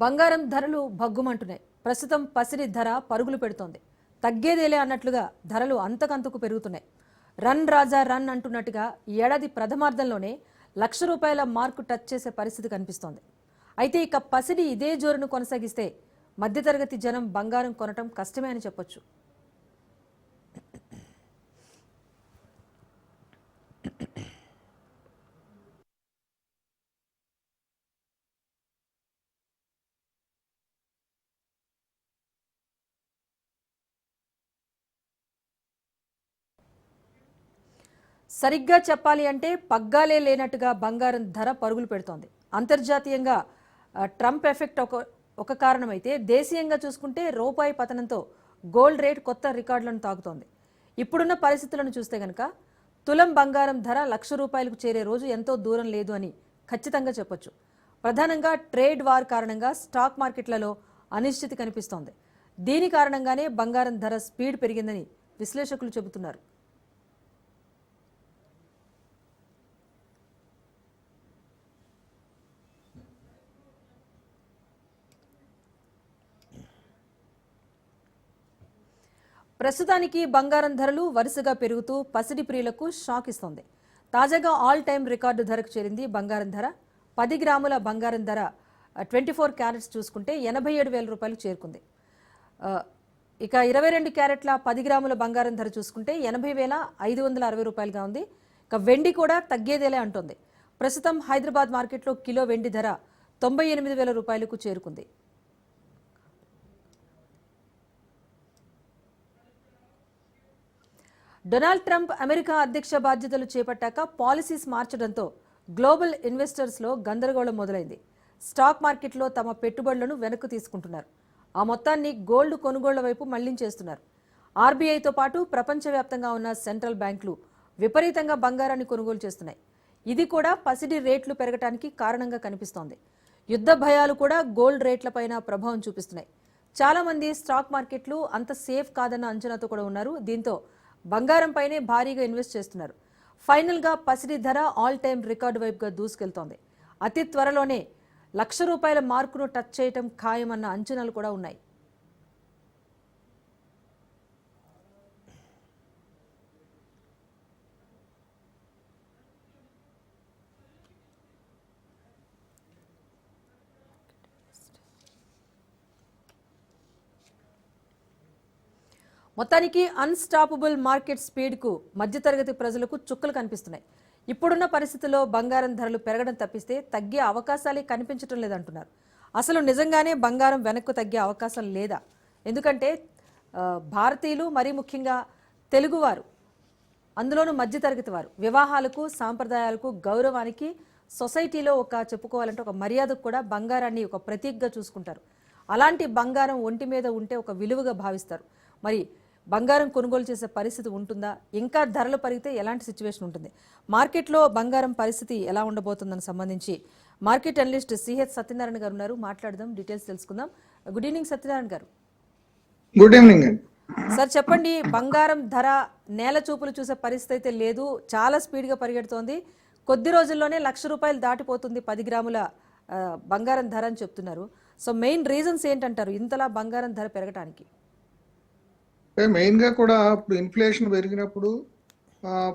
బంగారం ధరలు భగ్గుమంటున్నాయి. ప్రస్తుతం పసిడి ధర పరుగులు పెడుతోంది. తగ్గేదేలే అన్నట్లుగా ధరలు అంతకంతకు పెరుగుతున్నాయి. రన్ రాజా రన్ అంటున్నట్టుగా ఈ ఏడాది ప్రథమార్థంలోనే లక్ష రూపాయల మార్కు టచ్ చేసే పరిస్థితి కనిపిస్తోంది. అయితే ఇక పసిడి ఇదే జోరును కొనసాగిస్తే మధ్యతరగతి జనం బంగారం కొనటం కష్టమే అని చెప్పొచ్చు. సరిగ్గా చెప్పాలి అంటే పగ్గాలే లేనట్టుగా బంగారం ధర పరుగులు పెడుతోంది. అంతర్జాతీయంగా ట్రంప్ ఎఫెక్ట్ ఒక ఒక కారణమైతే దేశీయంగా చూసుకుంటే రూపాయి పతనంతో గోల్డ్ రేట్ కొత్త రికార్డులను తాకుతోంది. ఇప్పుడున్న పరిస్థితులను చూస్తే గనక తులం బంగారం ధర లక్ష రూపాయలకు చేరే రోజు ఎంతో దూరం లేదు అని ఖచ్చితంగా చెప్పొచ్చు. ప్రధానంగా ట్రేడ్ వార్ కారణంగా స్టాక్ మార్కెట్లలో అనిశ్చితి కనిపిస్తోంది. దీని కారణంగానే బంగారం ధర స్పీడ్ పెరిగిందని విశ్లేషకులు చెబుతున్నారు. ప్రస్తుతానికి బంగారం ధరలు వరుసగా పెరుగుతూ పసిడి ప్రియులకు షాక్ ఇస్తోంది. తాజాగా ఆల్ టైం రికార్డు ధరకు చేరింది బంగారం ధర. పది గ్రాముల బంగారం ధర ట్వంటీ ఫోర్ క్యారెట్స్ చూసుకుంటే ఎనభై ఏడు వేల రూపాయలు చేరుకుంది. ఇక ఇరవై రెండు క్యారెట్ల పది గ్రాముల బంగారం ధర చూసుకుంటే ఎనభై వేల ఐదు వందల అరవై రూపాయలుగా ఉంది. ఇక వెండి కూడా తగ్గేదేలే అంటోంది. ప్రస్తుతం హైదరాబాద్ మార్కెట్లో కిలో వెండి ధర తొంభై ఎనిమిది వేల రూపాయలకు చేరుకుంది. డొనాల్డ్ ట్రంప్ అమెరికా అధ్యక్ష బాధ్యతలు చేపట్టాక పాలసీస్ మార్చడంతో గ్లోబల్ ఇన్వెస్టర్స్లో గందరగోళం మొదలైంది. స్టాక్ మార్కెట్లో తమ పెట్టుబడులను వెనక్కు తీసుకుంటున్నారు. ఆ మొత్తాన్ని గోల్డ్ కొనుగోళ్ళ వైపు మళ్ళించేస్తున్నారు. ఆర్బీఐతో పాటు ప్రపంచవ్యాప్తంగా ఉన్న సెంట్రల్ బ్యాంకులు విపరీతంగా బంగారాన్ని కొనుగోలు చేస్తున్నాయి. ఇది కూడా పసిడి రేట్లు పెరగటానికి కారణంగా కనిపిస్తోంది. యుద్ధ భయాలు కూడా గోల్డ్ రేట్లపైన ప్రభావం చూపిస్తున్నాయి. చాలామంది స్టాక్ మార్కెట్లు అంత సేఫ్ కాదన్న అంచనాతో కూడా ఉన్నారు. దీంతో బంగారం పైనే భారీగా ఇన్వెస్ట్ చేస్తున్నారు. ఫైనల్గా పసిడి ధర ఆల్ టైమ్ రికార్డు వైపుగా దూసుకెళ్తోంది. అతి త్వరలోనే లక్ష రూపాయల మార్కును టచ్ చేయటం ఖాయమన్న అంచనాలు కూడా ఉన్నాయి. మొత్తానికి అన్స్టాపబుల్ మార్కెట్ స్పీడ్కు మధ్యతరగతి ప్రజలకు చుక్కలు కనిపిస్తున్నాయి. ఇప్పుడున్న పరిస్థితుల్లో బంగారం ధరలు పెరగడం తప్పిస్తే తగ్గే అవకాశాలే కనిపించడం లేదంటున్నారు. అసలు నిజంగానే బంగారం వెనక్కు తగ్గే అవకాశం లేదా? ఎందుకంటే భారతీయులు మరీ ముఖ్యంగా తెలుగువారు అందులోనూ మధ్యతరగతి వారు వివాహాలకు సాంప్రదాయాలకు గౌరవానికి సొసైటీలో ఒక చెప్పుకోవాలంటే ఒక మర్యాదకు కూడా బంగారాన్ని ఒక ప్రతీకగా చూసుకుంటారు. అలాంటి బంగారం ఒంటి మీద ఉంటే ఒక విలువగా భావిస్తారు. మరి బంగారం కొనుగోలు చేసే పరిస్థితి ఉంటుందా? ఇంకా ధరలు పెరిగితే ఎలాంటి సిచ్యువేషన్ ఉంటుంది? మార్కెట్లో బంగారం పరిస్థితి ఎలా ఉండబోతుందని సంబంధించి మార్కెట్ అనలిస్ట్ సిహెచ్ సత్యనారాయణ గారు ఉన్నారు. మాట్లాడదాం డీటెయిల్స్ తెలుసుకుందాం. గుడ్ ఈవినింగ్ సత్యనారాయణ గారు. గుడ్ ఈవినింగ్ సార్ చెప్పండి బంగారం ధర నేల చూపులు చూసే పరిస్థితి అయితే లేదు. చాలా స్పీడ్గా పరిగెడుతోంది. కొద్ది రోజుల్లోనే లక్ష రూపాయలు దాటిపోతుంది పది గ్రాముల బంగారం ధర అని చెప్తున్నారు. సో మెయిన్ రీజన్స్ ఏంటంటారు ఇంతలా బంగారం ధర పెరగటానికి? అంటే మెయిన్గా కూడా ఇప్పుడు ఇన్ఫ్లేషన్ పెరిగినప్పుడు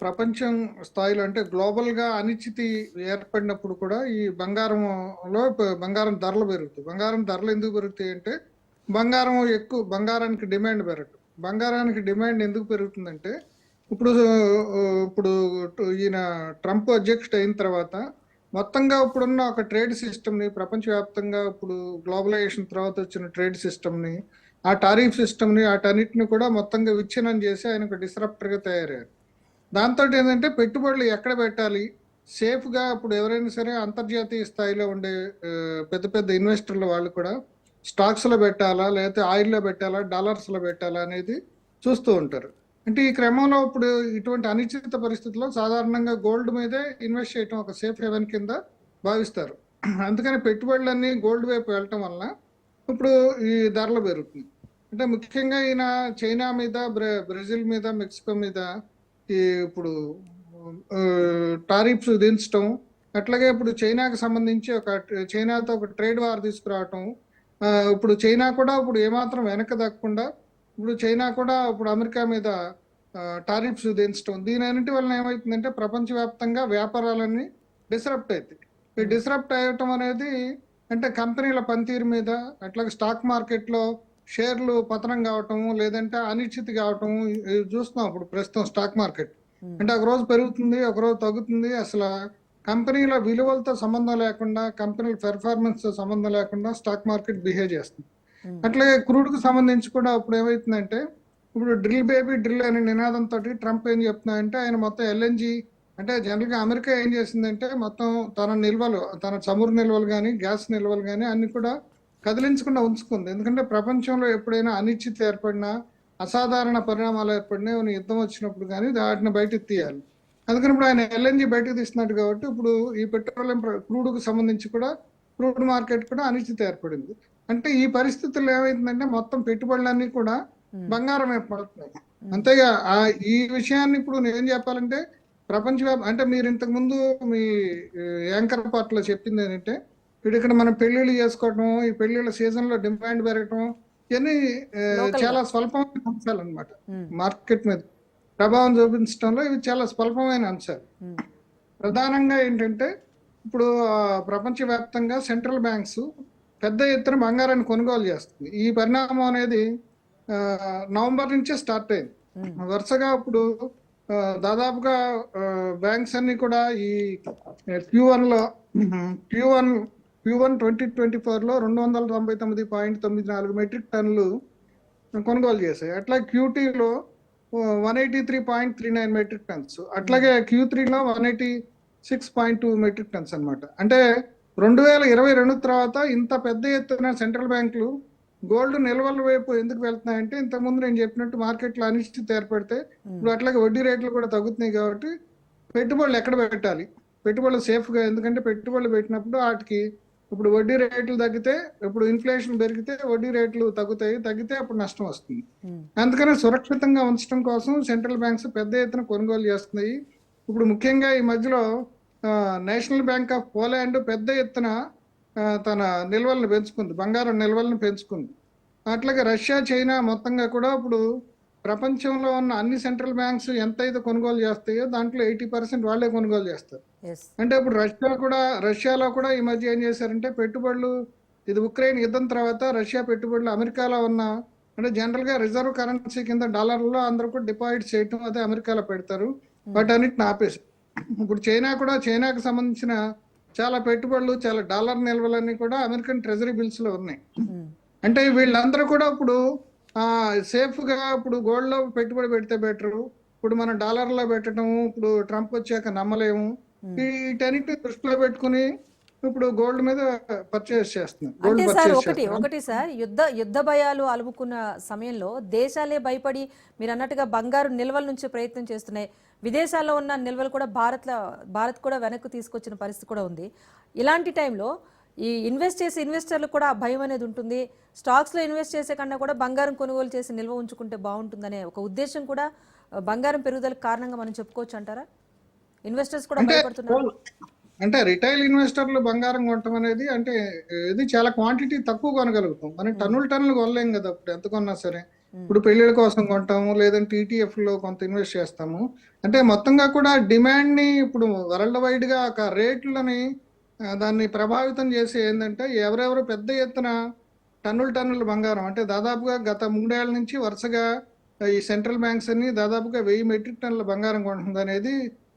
ప్రపంచం స్థాయిలో అంటే గ్లోబల్గా అనిశ్చితి ఏర్పడినప్పుడు కూడా ఈ బంగారంలో బంగారం ధరలు పెరుగుతాయి. బంగారం ధరలు ఎందుకు పెరుగుతాయి అంటే బంగారం ఎక్కువ బంగారానికి డిమాండ్ పెరగదు బంగారానికి డిమాండ్ ఎందుకు పెరుగుతుందంటే ఇప్పుడు ఇప్పుడు ఈయన ట్రంప్ అధ్యక్షుడు అయిన తర్వాత మొత్తంగా ఇప్పుడున్న ఒక ట్రేడ్ సిస్టమ్ని ప్రపంచవ్యాప్తంగా ఇప్పుడు గ్లోబలైజేషన్ తర్వాత వచ్చిన ట్రేడ్ సిస్టమ్ని ఆ టారిఫ్ సిస్టమ్ని వాటన్నిటిని కూడా మొత్తంగా విచ్ఛిన్నం చేసి ఆయన ఒక డిస్రప్టర్గా తయారయ్యారు. దాంతో ఏంటంటే పెట్టుబడులు ఎక్కడ పెట్టాలి? సేఫ్గా ఇప్పుడు ఎవరైనా సరే అంతర్జాతీయ స్థాయిలో ఉండే పెద్ద పెద్ద ఇన్వెస్టర్లు వాళ్ళు కూడా స్టాక్స్లో పెట్టాలా? లేకపోతే ఆయిల్లో పెట్టాలా? డాలర్స్లో పెట్టాలా? అనేది చూస్తూ ఉంటారు. అంటే ఈ క్రమంలో ఇప్పుడు ఇటువంటి అనిశ్చిత పరిస్థితుల్లో సాధారణంగా గోల్డ్ మీదే ఇన్వెస్ట్ చేయడం ఒక సేఫ్ హెవెన్ కింద భావిస్తారు. అందుకని పెట్టుబడులన్నీ గోల్డ్ వైపు వెళ్ళటం వలన ఇప్పుడు ఈ ధరలు పెరుగుతుంది అంటే ముఖ్యంగా ఈయన చైనా మీద బ్రెజిల్ మీద మెక్సికో మీద ఈ ఇప్పుడు టారిఫ్స్ దించడం అట్లాగే ఇప్పుడు చైనాకి సంబంధించి ఒక చైనాతో ఒక ట్రేడ్ వార్ తీసుకురావటం ఇప్పుడు చైనా కూడా ఇప్పుడు ఏమాత్రం వెనక దక్కకుండా ఇప్పుడు చైనా కూడా ఇప్పుడు అమెరికా మీద టారిఫ్స్ విధించడం దీని అన్నిటి వలన ఏమవుతుందంటే ప్రపంచవ్యాప్తంగా వ్యాపారాలన్నీ డిస్రప్ట్ అవుతాయి ఈ డిస్రప్ట్ అయ్యటం అనేది అంటే కంపెనీల పనితీరు మీద అట్లాగే స్టాక్ మార్కెట్లో షేర్లు పతనం కావటము లేదంటే అనిశ్చితి కావటము ఇవి చూస్తున్నాం ఇప్పుడు ప్రస్తుతం స్టాక్ మార్కెట్. అంటే ఒక రోజు పెరుగుతుంది ఒక రోజు తగ్గుతుంది అసలు కంపెనీల విలువలతో సంబంధం లేకుండా కంపెనీల పెర్ఫార్మెన్స్తో సంబంధం లేకుండా స్టాక్ మార్కెట్ బిహేవ్ చేస్తుంది. అట్లాగే క్రూడ్కు సంబంధించి కూడా ఇప్పుడు ఏమవుతుందంటే ఇప్పుడు డ్రిల్ బేబీ డ్రిల్ అనే నినాదంతో ట్రంప్ ఏం చెప్తున్నాడంటే ఆయన మొత్తం ఎల్ఎన్జి అంటే జనరల్గా అమెరికా ఏం చేసిందంటే మొత్తం తన నిల్వలు తన చమురు నిల్వలు కానీ గ్యాస్ నిల్వలు కానీ అన్ని కూడా కదిలించకుండా ఉంచుకుంది. ఎందుకంటే ప్రపంచంలో ఎప్పుడైనా అనిశ్చితి ఏర్పడినా అసాధారణ పరిణామాలు ఏర్పడినా ఏమైనా యుద్ధం వచ్చినప్పుడు కానీ వాటిని బయటకు తీయాలి. అందుకని ఇప్పుడు ఆయన ఎల్ఎన్జి బయటకు తీస్తున్నాడు కాబట్టి ఇప్పుడు ఈ పెట్రోలియం క్రూడ్కు సంబంధించి కూడా క్రూడ్ మార్కెట్ కూడా అనిశ్చితి ఏర్పడింది. అంటే ఈ పరిస్థితుల్లో ఏమైందంటే మొత్తం పెట్టుబడులన్నీ కూడా బంగారం వైపు పడుతున్నాయి. అంతేగా ఆ ఈ విషయాన్ని ఇప్పుడు నేను చెప్పాలంటే ప్రపంచవ్యాప్త అంటే మీరు ఇంతకు ముందు మీ యాంకర్ పార్ట్లో చెప్పింది ఏంటంటే ఇప్పుడు ఇక్కడ మనం పెళ్ళిళ్ళు చేసుకోవటం ఈ పెళ్ళిళ్ళ సీజన్లో డిమాండ్ పెరగటం ఇవన్నీ. చాలా స్వల్పమైన అంశాలు అనమాట ఉమ్, మార్కెట్ మీద ప్రభావం చూపించడంలో ఇవి చాలా స్వల్పమైన అంశాలు. ఉమ్, ప్రధానంగా ఏంటంటే ఇప్పుడు ప్రపంచవ్యాప్తంగా సెంట్రల్ బ్యాంక్స్ పెద్ద ఎత్తున బంగారాన్ని కొనుగోలు చేస్తుంది. ఈ పరిణామం అనేది నవంబర్ నుంచే స్టార్ట్ అయింది. ఉమ్, వరుసగా ఇప్పుడు దాదాపుగా బ్యాంక్స్ అన్ని కూడా ఈ క్యూ వన్లో Q one Q one twenty twenty ఫోర్లో రెండు వందల తొంభై తొమ్మిది పాయింట్ తొమ్మిది నాలుగు మెట్రిక్ టన్నులు కొనుగోలు చేశాయి. అట్లా క్యూటీలో one eighty three point three nine metric tons. అట్లాగే క్యూ త్రీలో one eighty six point two metric tons అనమాట అంటే రెండు వేల ఇరవై రెండు తర్వాత ఇంత పెద్ద ఎత్తున సెంట్రల్ బ్యాంకులు గోల్డ్ నిల్వల వైపు ఎందుకు వెళ్తున్నాయంటే ఇంతకుముందు నేను చెప్పినట్టు మార్కెట్లో అనిశ్చితి ఏర్పడితే ఇప్పుడు అట్లాగే వడ్డీ రేట్లు కూడా తగ్గుతున్నాయి కాబట్టి పెట్టుబడులు ఎక్కడ పెట్టాలి? పెట్టుబడులు సేఫ్గా ఎందుకంటే పెట్టుబడులు పెట్టినప్పుడు వాటికి ఇప్పుడు వడ్డీ రేట్లు తగ్గితే ఇప్పుడు ఇన్ఫ్లేషన్ పెరిగితే వడ్డీ రేట్లు తగ్గుతాయి తగ్గితే అప్పుడు నష్టం వస్తుంది. అందుకనే సురక్షితంగా ఉంచడం కోసం సెంట్రల్ బ్యాంక్స్ పెద్ద ఎత్తున కొనుగోలు చేస్తున్నాయి. ఇప్పుడు ముఖ్యంగా ఈ మధ్యలో నేషనల్ బ్యాంక్ ఆఫ్ పోలాండ్ పెద్ద ఎత్తున తన నిల్వలను పెంచుకుంది బంగారం నిల్వలను పెంచుకుంది. అట్లాగే రష్యా చైనా మొత్తంగా కూడా ఇప్పుడు ప్రపంచంలో ఉన్న అన్ని సెంట్రల్ బ్యాంక్స్ ఎంతైతే కొనుగోలు చేస్తాయో దాంట్లో ఎయిటీ పర్సెంట్ వాళ్ళే కొనుగోలు చేస్తారు. అంటే ఇప్పుడు రష్యా కూడా రష్యాలో కూడా ఈ మధ్య ఏం చేశారంటే పెట్టుబడులు ఇది ఉక్రెయిన్ యుద్ధం తర్వాత రష్యా పెట్టుబడులు అమెరికాలో ఉన్న అంటే జనరల్గా రిజర్వ్ కరెన్సీ కింద డాలర్లో అందరూ కూడా డిపాజిట్ చేయటం అదే అమెరికాలో పెడతారు. వాటన్నిటిని ఆపేసి ఇప్పుడు చైనా కూడా చైనాకు సంబంధించిన చాలా పెట్టుబడులు చాలా డాలర్ నిల్వలన్నీ కూడా అమెరికన్ ట్రెజరీ బిల్స్లో ఉన్నాయి అంటే వీళ్ళందరూ కూడా ఇప్పుడు ఆ సేఫ్గా ఇప్పుడు గోల్డ్లో పెట్టుబడి పెడితే బెటర్ ఇప్పుడు మనం డాలర్లో పెట్టడం ఇప్పుడు ట్రంప్ వచ్చాక నమ్మలేము. వీటన్నిటిని దృష్టిలో పెట్టుకుని ఇప్పుడు గోల్డ్ మీద పర్చేస్ చేస్తున్నాం. అంటే సార్ ఒకటి ఒకటి సార్ యుద్ధ యుద్ధ భయాలు అలుముకున్న సమయంలో దేశాలే భయపడి మీరు అన్నట్టుగా బంగారు నిల్వల నుంచి ప్రయత్నం చేస్తున్నాయి. విదేశాల్లో ఉన్న నిల్వలు కూడా భారత్లో భారత్ కూడా వెనక్కి తీసుకొచ్చిన పరిస్థితి కూడా ఉంది. ఇలాంటి టైంలో ఈ ఇన్వెస్ట్ చేసే ఇన్వెస్టర్లు కూడా ఆ భయం అనేది ఉంటుంది. స్టాక్స్లో ఇన్వెస్ట్ చేసే కన్నా కూడా బంగారం కొనుగోలు చేసి నిల్వ ఉంచుకుంటే బాగుంటుందనే ఒక ఉద్దేశం కూడా బంగారం పెరుగుదలకు కారణంగా మనం చెప్పుకోవచ్చు అంటారా? ఇన్వెస్టర్స్ కూడా భయపడుతున్నారు. అంటే రిటైల్ ఇన్వెస్టర్లు బంగారం కొనటం అనేది అంటే ఇది చాలా క్వాంటిటీ తక్కువ కొనగలుగుతాం. మనం టన్నులు టన్నులు కొనలేం కదా ఇప్పుడు ఎంత కొన్నా సరే. ఇప్పుడు పెళ్ళిళ్ళ కోసం కొంటాము లేదంటే ETF లో కొంత ఇన్వెస్ట్ చేస్తాము. అంటే మొత్తంగా కూడా డిమాండ్ని ఇప్పుడు వరల్డ్ వైడ్గా ఒక రేట్లని దాన్ని ప్రభావితం చేసి ఏంటంటే ఎవరెవరు పెద్ద ఎత్తున టన్నులు టన్నుల బంగారం. అంటే దాదాపుగా గత మూడేళ్ళ నుంచి వరుసగా ఈ సెంట్రల్ బ్యాంక్స్ అన్ని దాదాపుగా వెయ్యి మెట్రిక్ టన్నుల బంగారం కొంటుంది అనేది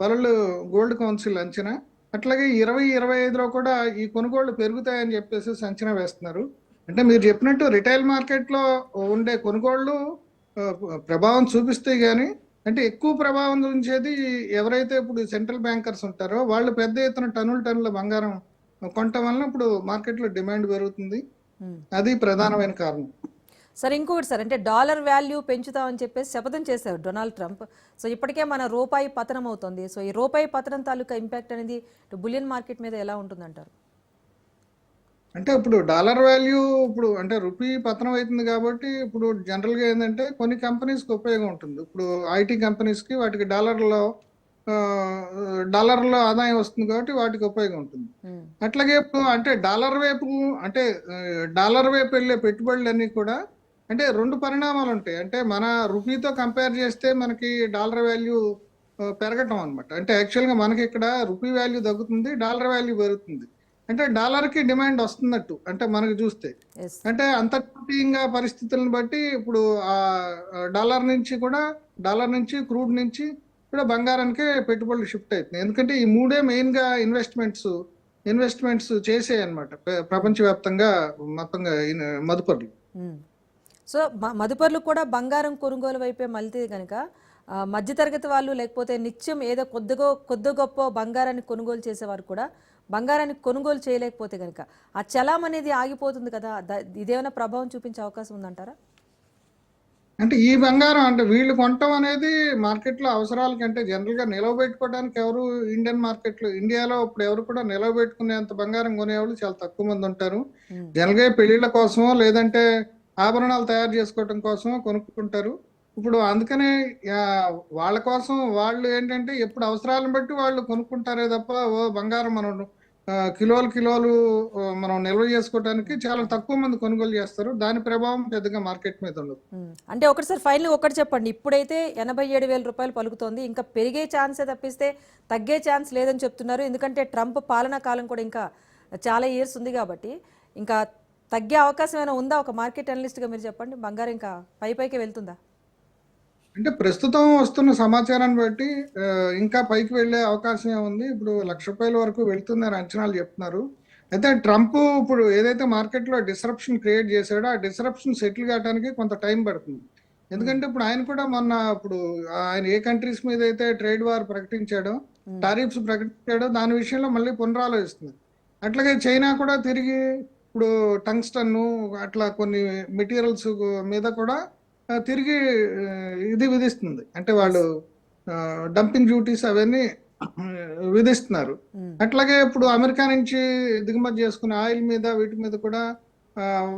వరల్డ్ గోల్డ్ కౌన్సిల్ అంచనా. అట్లాగే ఇరవై ఇరవై ఐదులో కూడా ఈ కొనుగోళ్ళు పెరుగుతాయని చెప్పేసి అంచనా వేస్తున్నారు. అంటే మీరు చెప్పినట్టు రిటైల్ మార్కెట్లో ఉండే కొనుగోళ్ళు ప్రభావం చూపిస్తాయి కానీ అంటే ఎక్కువ ప్రభావం చూపించేది ఎవరైతే ఇప్పుడు సెంట్రల్ బ్యాంకర్స్ ఉంటారో వాళ్ళు పెద్ద ఎత్తున టన్నుల టన్నుల బంగారం కొనటం వలన ఇప్పుడు మార్కెట్లో డిమాండ్ పెరుగుతుంది. అది ప్రధానమైన కారణం. సరే ఇంకొకటి సార్ అంటే డాలర్ వాల్యూ పెంచుతామని చెప్పేసి శపథం చేశారు డొనాల్డ్ ట్రంప్. సో ఇప్పటికే మన రూపాయి పతనం అవుతుంది. సో ఈ రూపాయి పతనం తాలూకా ఇంపాక్ట్ అనేది బులియన్ మార్కెట్ మీద ఎలా ఉంటుందంటారు? అంటే ఇప్పుడు డాలర్ వాల్యూ ఇప్పుడు అంటే రూపీ పతనం అవుతుంది కాబట్టి ఇప్పుడు జనరల్గా ఏంటంటే కొన్ని కంపెనీస్కి ఉపయోగం ఉంటుంది. ఇప్పుడు ఐటీ కంపెనీస్కి వాటికి డాలర్లో డాలర్లో ఆదాయం వస్తుంది కాబట్టి వాటికి ఉపయోగం ఉంటుంది. అట్లాగే ఇప్పుడు అంటే డాలర్ వైపు అంటే డాలర్ వైపు వెళ్ళే పెట్టుబడులన్నీ కూడా అంటే రెండు పరిణామాలు ఉంటాయి అంటే మన రూపీతో కంపేర్ చేస్తే మనకి డాలర్ వాల్యూ పెరగటం అనమాట అంటే యాక్చువల్గా మనకి ఇక్కడ రూపీ వాల్యూ తగ్గుతుంది డాలర్ వాల్యూ పెరుగుతుంది. అంటే డాలర్కి డిమాండ్ వస్తున్నట్టు అంటే మనకు చూస్తే. అంటే అంతర్జాతీయంగా పరిస్థితులను బట్టి ఇప్పుడు ఆ డాలర్ నుంచి కూడా డాలర్ నుంచి క్రూడ్ నుంచి కూడా బంగారానికే పెట్టుబడులు షిఫ్ట్ అవుతుంది ఎందుకంటే ఈ మూడే మెయిన్గా ఇన్వెస్ట్మెంట్స్ ఇన్వెస్ట్మెంట్స్ చేసే అనమాట ప్రపంచవ్యాప్తంగా మొత్తంగా మదుపర్లు. సో మ- మదుపర్లు కూడా బంగారం కొనుగోలు వైపే మళ్తే కనుక మధ్యతరగతి వాళ్ళు లేకపోతే నిత్యం ఏదో కొద్దిగో కొద్ది గొప్ప బంగారాన్ని కొనుగోలు చేసేవారు కూడా బంగారాన్ని కొనుగోలు చేయలేకపోతే కనుక ఆ చలాం అనేది ఆగిపోతుంది కదా? ఇదేమైనా ప్రభావం చూపించే అవకాశం ఉందంటారా? అంటే ఈ బంగారం అంటే వీళ్ళు కొనటం అనేది మార్కెట్లో అవసరాలకంటే జనరల్గా నిలవబెట్టుకోవడానికి ఎవరు ఇండియన్ మార్కెట్లో ఇండియాలో ఇప్పుడు ఎవరు కూడా నిలవబెట్టుకునేంత బంగారం కొనేవాళ్ళు చాలా తక్కువ మంది ఉంటారు. మ్మ్. జనరల్గా పెళ్ళిళ్ళ కోసమో లేదంటే ఆభరణాలు తయారు చేసుకోవటం కోసం కొనుక్కుంటారు. ఇప్పుడు అందుకనే వాళ్ళ కోసం వాళ్ళు ఏంటంటే ఎప్పుడు అవసరాలను బట్టి వాళ్ళు కొనుక్కుంటారే తప్ప ఓ బంగారం మనం కిలోలు కిలోలు మనం నిల్వ చేసుకోవడానికి చాలా తక్కువ మంది కొనుగోలు చేస్తారు. దాని ప్రభావం పెద్దగా మార్కెట్ మీద ఉండదు. అంటే అంటే ఒకటిసారి ఫైనల్ ఒకటి చెప్పండి. ఇప్పుడైతే ఎనభై ఏడు వేల రూపాయలు పలుకుతోంది. ఇంకా పెరిగే ఛాన్సే తప్పిస్తే తగ్గే ఛాన్స్ లేదని చెప్తున్నారు. ఎందుకంటే ట్రంప్ పాలనా కాలం కూడా ఇంకా చాలా ఇయర్స్ ఉంది కాబట్టి. ఇంకా తగ్గే అవకాశం ఏమైనా ఉందా? ఒక మార్కెట్ అనలిస్ట్గా మీరు చెప్పండి. బంగారం ఇంకా పై పైకి వెళ్తుందా? అంటే ప్రస్తుతం వస్తున్న సమాచారాన్ని బట్టి ఇంకా పైకి వెళ్ళే అవకాశం ఉంది ఇప్పుడు లక్ష రూపాయల వరకు వెళ్తుందని అంచనాలు చెప్తున్నారు. అయితే ట్రంప్ ఇప్పుడు ఏదైతే మార్కెట్లో డిస్రప్షన్ క్రియేట్ చేశాడో ఆ డిస్రప్షన్ సెటిల్ కావడానికి కొంత టైం పడుతుంది. ఎందుకంటే ఇప్పుడు ఆయన కూడా మొన్న ఇప్పుడు ఆయన ఏ కంట్రీస్ మీద అయితే ట్రేడ్ వార్ ప్రకటించాడో. టారిఫ్స్ ప్రకటించాడో దాని విషయంలో మళ్ళీ పునరాలోచిస్తుంది అట్లాగే చైనా కూడా తిరిగి ఇప్పుడు టంగ్స్టన్ అట్లా కొన్ని మెటీరియల్స్ మీద కూడా తిరిగి ఇది విధిస్తుంది. అంటే వాళ్ళు డంపింగ్ డ్యూటీస్ అవన్నీ విధిస్తున్నారు. అట్లాగే ఇప్పుడు అమెరికా నుంచి దిగుమతి చేసుకునే ఆయిల్ మీద వీటి మీద కూడా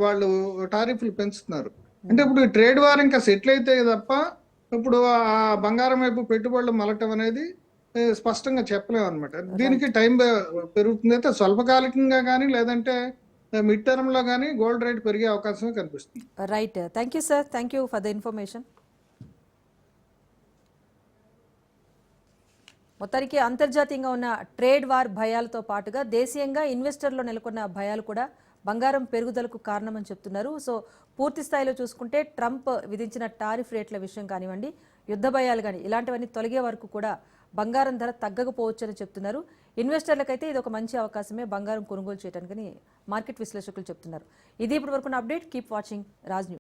వాళ్ళు టారిఫ్లు పెంచుతున్నారు. అంటే ఇప్పుడు ట్రేడ్ వార్ ఇంకా సెటిల్ అయితే తప్ప ఇప్పుడు ఆ బంగారం వైపు పెట్టుబడులు మలటం అనేది స్పష్టంగా చెప్పలేము అనమాట దీనికి టైం పెరుగుతుంది. అయితే స్వల్పకాలికంగా కానీ లేదంటే మిడ్ టర్మ్లో కానీ గోల్డ్ రేట్ పెరిగే అవకాశం కనిపిస్తుంది. Right thank you sir thank you for the information మొత్తానికి అంతర్జాతీయంగా ఉన్న ట్రేడ్ వార్ భయాలతో పాటుగా దేశీయంగా ఇన్వెస్టర్లో నెలకొన్న భయాలు కూడా బంగారం పెరుగుదలకు కారణమని చెప్తున్నారు. సో పూర్తి స్థాయిలో చూసుకుంటే ట్రంప్ విధించిన టారిఫ్ రేట్ల విషయం కానివ్వండి యుద్ధ భయాలు కానీ ఇలాంటివన్నీ తొలగే వరకు కూడా బంగారం ధర తగ్గకపోవచ్చని చెప్తున్నారు. ఇన్వెస్టర్లకైతే ఇది ఒక మంచి అవకాశమే బంగారం కొనుగోలు చేయడానికని మార్కెట్ విశ్లేషకులు చెప్తున్నారు. ఇది ఇప్పటి వరకు update. Keep watching Raj news.